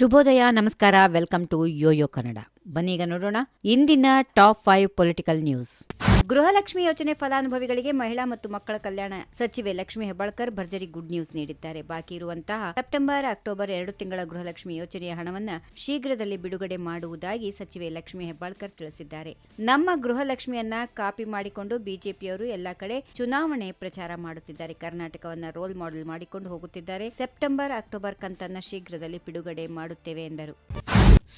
ಶುಭೋದಯ ನಮಸ್ಕಾರ welcome to yoyo Kannada. ಬನ್ನಿ ಈಗ ನೋಡೋಣ ಇಂದಿನ top five political news. Gruhalakshmi ಯೋಜನೆ ಫಲಾನುಭವಿಗಳಿಗೆ ಮಹಿಳಾ ಮತ್ತು ಮಕ್ಕಳ ಕಲ್ಯಾಣ ಸಚಿವೆ ಲಕ್ಷ್ಮಿ ಹೆಬ್ಬಾಳ್ಕರ್ ಭರ್ಜರಿ ಗುಡ್ ನ್ಯೂಸ್ ನೀಡಿದ್ದಾರೆ. ಬಾಕಿ ಇರುವಂತಹ ಸೆಪ್ಟೆಂಬರ್, ಅಕ್ಟೋಬರ್ ಎರಡು ತಿಂಗಳ ಗೃಹಲಕ್ಷ್ಮಿ ಯೋಜನೆಯ ಹಣವನ್ನು ಶೀಘ್ರದಲ್ಲಿ ಬಿಡುಗಡೆ ಮಾಡುವುದಾಗಿ ಸಚಿವೆ ಲಕ್ಷ್ಮಿ ಹೆಬ್ಬಾಳ್ಕರ್ ತಿಳಿಸಿದ್ದಾರೆ. ನಮ್ಮ ಗೃಹಲಕ್ಷ್ಮಿಯನ್ನ ಕಾಪಿ ಮಾಡಿಕೊಂಡು ಬಿಜೆಪಿಯವರು ಎಲ್ಲ ಕಡೆ ಚುನಾವಣೆ ಪ್ರಚಾರ ಮಾಡುತ್ತಿದ್ದಾರೆ. ಕರ್ನಾಟಕವನ್ನ ರೋಲ್ ಮಾಡೆಲ್ ಮಾಡಿಕೊಂಡು ಹೋಗುತ್ತಿದ್ದಾರೆ. ಸೆಪ್ಟೆಂಬರ್, ಅಕ್ಟೋಬರ್ ಕಂತನ್ನ ಶೀಘ್ರದಲ್ಲಿ ಬಿಡುಗಡೆ ಮಾಡುತ್ತೇವೆ ಎಂದರು.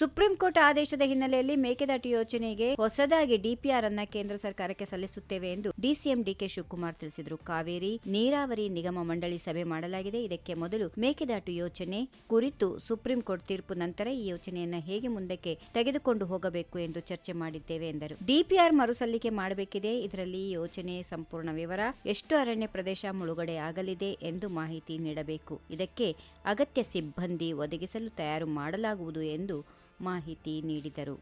ಸುಪ್ರೀಂ ಕೋರ್ಟ್ ಆದೇಶದ ಹಿನ್ನೆಲೆಯಲ್ಲಿ ಮೇಕೆದಾಟು ಯೋಜನೆಗೆ ಹೊಸದಾಗಿ ಡಿಪಿಆರ್ ಅನ್ನ ಕೇಂದ್ರ ಸರ್ಕಾರಕ್ಕೆ ಸಲ್ಲಿಸುತ್ತೇವೆ ಎಂದು ಡಿಸಿಎಂ ಡಿಕೆ ಶಿವಕುಮಾರ್ ತಿಳಿಸಿದರು. ಕಾವೇರಿ ನೀರಾವರಿ ನಿಗಮ ಮಂಡಳಿ ಸಭೆ ಮಾಡಲಾಗಿದೆ. ಇದಕ್ಕೆ ಮೊದಲು ಮೇಕೆದಾಟು ಯೋಜನೆ ಕುರಿತು ಸುಪ್ರೀಂ ಕೋರ್ಟ್ ತೀರ್ಪು ನಂತರ ಈ ಯೋಜನೆಯನ್ನು ಹೇಗೆ ಮುಂದಕ್ಕೆ ತೆಗೆದುಕೊಂಡು ಹೋಗಬೇಕು ಎಂದು ಚರ್ಚೆ ಮಾಡಿದ್ದೇವೆ ಎಂದರು. ಡಿಪಿಆರ್ ಮರುಸಲ್ಲಿಕೆ ಮಾಡಬೇಕಿದೆ. ಇದರಲ್ಲಿ ಯೋಜನೆ ಸಂಪೂರ್ಣ ವಿವರ, ಎಷ್ಟು ಅರಣ್ಯ ಪ್ರದೇಶ ಮುಳುಗಡೆ ಆಗಲಿದೆ ಎಂದು ಮಾಹಿತಿ ನೀಡಬೇಕು. ಇದಕ್ಕೆ ಅಗತ್ಯ ಸಿಬ್ಬಂದಿ ಒದಗಿಸಲು ತಯಾರು ಮಾಡಲಾಗುವುದು ಎಂದು ಮಾಹಿತಿ ನೀಡಿದರು.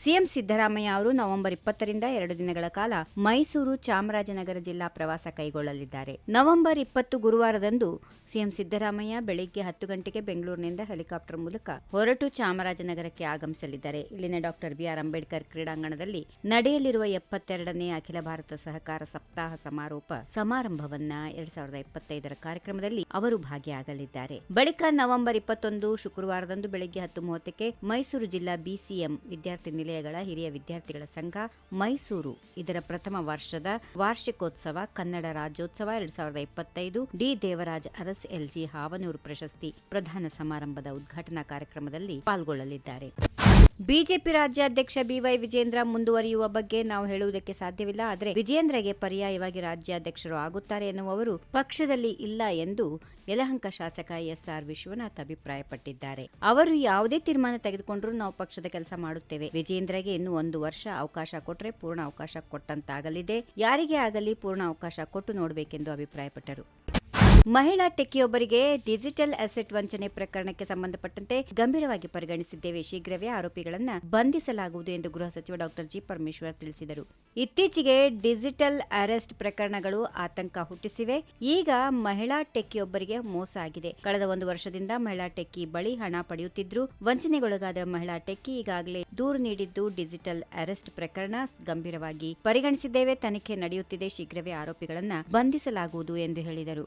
ಸಿಎಂ ಸಿದ್ದರಾಮಯ್ಯ ಅವರು ನವೆಂಬರ್ ಇಪ್ಪತ್ತರಿಂದ ಎರಡು ದಿನಗಳ ಕಾಲ ಮೈಸೂರು ಚಾಮರಾಜನಗರ ಜಿಲ್ಲಾ ಪ್ರವಾಸ ಕೈಗೊಳ್ಳಲಿದ್ದಾರೆ. ನವೆಂಬರ್ ಇಪ್ಪತ್ತು ಗುರುವಾರದಂದು ಸಿಎಂ ಸಿದ್ದರಾಮಯ್ಯ ಬೆಳಿಗ್ಗೆ ಹತ್ತು ಗಂಟೆಗೆ ಬೆಂಗಳೂರಿನಿಂದ ಹೆಲಿಕಾಪ್ಟರ್ ಮೂಲಕ ಹೊರಟು ಚಾಮರಾಜನಗರಕ್ಕೆ ಆಗಮಿಸಲಿದ್ದಾರೆ. ಇಲ್ಲಿನ ಡಾಕ್ಟರ್ ಬಿಆರ್ ಅಂಬೇಡ್ಕರ್ ಕ್ರೀಡಾಂಗಣದಲ್ಲಿ ನಡೆಯಲಿರುವ ಎಪ್ಪತ್ತೆರಡನೇ ಅಖಿಲ ಭಾರತ ಸಹಕಾರ ಸಪ್ತಾಹ ಸಮಾರೋಪ ಸಮಾರಂಭವನ್ನ ಎರಡ್ ಸಾವಿರದ ಇಪ್ಪತ್ತೈದರ ಕಾರ್ಯಕ್ರಮದಲ್ಲಿ ಅವರು ಭಾಗಿಯಾಗಲಿದ್ದಾರೆ. ಬಳಿಕ ನವೆಂಬರ್ ಇಪ್ಪತ್ತೊಂದು ಶುಕ್ರವಾರದಂದು ಬೆಳಗ್ಗೆ ಹತ್ತು ಮೂವತ್ತಕ್ಕೆ ಮೈಸೂರು ಜಿಲ್ಲಾ ಬಿಸಿಎಂ ವಿದ್ಯಾರ್ಥಿ ನಿಲಯಗಳ ಹಿರಿಯ ವಿದ್ಯಾರ್ಥಿಗಳ ಸಂಘ ಮೈಸೂರು. ಇದರ ಪ್ರಥಮ ವರ್ಷದ ವಾರ್ಷಿಕೋತ್ಸವ ಕನ್ನಡ ರಾಜ್ಯೋತ್ಸವ ಎರಡ್ ಸಾವಿರದ ಇಪ್ಪತ್ತೈದು D Devaraj Urs L G Havanur ಪ್ರಶಸ್ತಿ ಪ್ರಧಾನ ಸಮಾರಂಭದ ಉದ್ಘಾಟನಾ ಕಾರ್ಯಕ್ರಮದಲ್ಲಿ ಪಾಲ್ಗೊಳ್ಳಲಿದ್ದಾರೆ. ಬಿಜೆಪಿ ರಾಜ್ಯಾಧ್ಯಕ್ಷ ಬಿವೈ ವಿಜೇಂದ್ರ ಮುಂದುವರಿಯುವ ಬಗ್ಗೆ ನಾವು ಹೇಳುವುದಕ್ಕೆ ಸಾಧ್ಯವಿಲ್ಲ. ಆದರೆ ವಿಜೇಂದ್ರಗೆ ಪರ್ಯಾಯವಾಗಿ ರಾಜ್ಯಾಧ್ಯಕ್ಷರು ಆಗುತ್ತಾರೆ ಎನ್ನುವವರು ಪಕ್ಷದಲ್ಲಿ ಇಲ್ಲ ಎಂದು ಯಲಹಂಕ ಶಾಸಕ ಎಸ್ಆರ್ ವಿಶ್ವನಾಥ್ ಅಭಿಪ್ರಾಯಪಟ್ಟಿದ್ದಾರೆ. ಅವರು ಯಾವುದೇ ತೀರ್ಮಾನ ತೆಗೆದುಕೊಂಡರೂ ನಾವು ಪಕ್ಷದ ಕೆಲಸ ಮಾಡುತ್ತೇವೆ. ವಿಜೇಂದ್ರಗೆ ಇನ್ನು ಒಂದು ವರ್ಷ ಅವಕಾಶ ಕೊಟ್ಟರೆ ಪೂರ್ಣ ಅವಕಾಶ ಕೊಟ್ಟಂತಾಗಲಿದೆ. ಯಾರಿಗೆ ಆಗಲಿ ಪೂರ್ಣ ಅವಕಾಶ ಕೊಟ್ಟು ನೋಡಬೇಕೆಂದು ಅಭಿಪ್ರಾಯಪಟ್ಟರು. ಮಹಿಳಾ ಟೆಕ್ಕಿಯೊಬ್ಬರಿಗೆ ಡಿಜಿಟಲ್ ಅಸೆಟ್ ವಂಚನೆ ಪ್ರಕರಣಕ್ಕೆ ಸಂಬಂಧಪಟ್ಟಂತೆ ಗಂಭೀರವಾಗಿ ಪರಿಗಣಿಸಿದ್ದೇವೆ. ಶೀಘ್ರವೇ ಆರೋಪಿಗಳನ್ನ ಬಂಧಿಸಲಾಗುವುದು ಎಂದು ಗೃಹ ಸಚಿವ ಡಾಕ್ಟರ್ ಜಿ ಪರಮೇಶ್ವರ್ ತಿಳಿಸಿದರು. ಇತ್ತೀಚೆಗೆ ಡಿಜಿಟಲ್ ಅರೆಸ್ಟ್ ಪ್ರಕರಣಗಳು ಆತಂಕ ಹುಟ್ಟಿಸಿವೆ. ಈಗ ಮಹಿಳಾ ಟೆಕ್ಕಿಯೊಬ್ಬರಿಗೆ ಮೋಸ ಆಗಿದೆ. ಕಳೆದ ಒಂದು ವರ್ಷದಿಂದ ಮಹಿಳಾ ಟೆಕ್ಕಿ ಬಳಿ ಹಣ ಪಡೆಯುತ್ತಿದ್ರು. ವಂಚನೆಗೊಳಗಾದ ಮಹಿಳಾ ಟೆಕ್ಕಿ ಈಗಾಗಲೇ ದೂರು ನೀಡಿದ್ದು ಡಿಜಿಟಲ್ ಅರೆಸ್ಟ್ ಪ್ರಕರಣ ಗಂಭೀರವಾಗಿ ಪರಿಗಣಿಸಿದ್ದೇವೆ. ತನಿಖೆ ನಡೆಯುತ್ತಿದೆ. ಶೀಘ್ರವೇ ಆರೋಪಿಗಳನ್ನು ಬಂಧಿಸಲಾಗುವುದು ಎಂದು ಹೇಳಿದರು.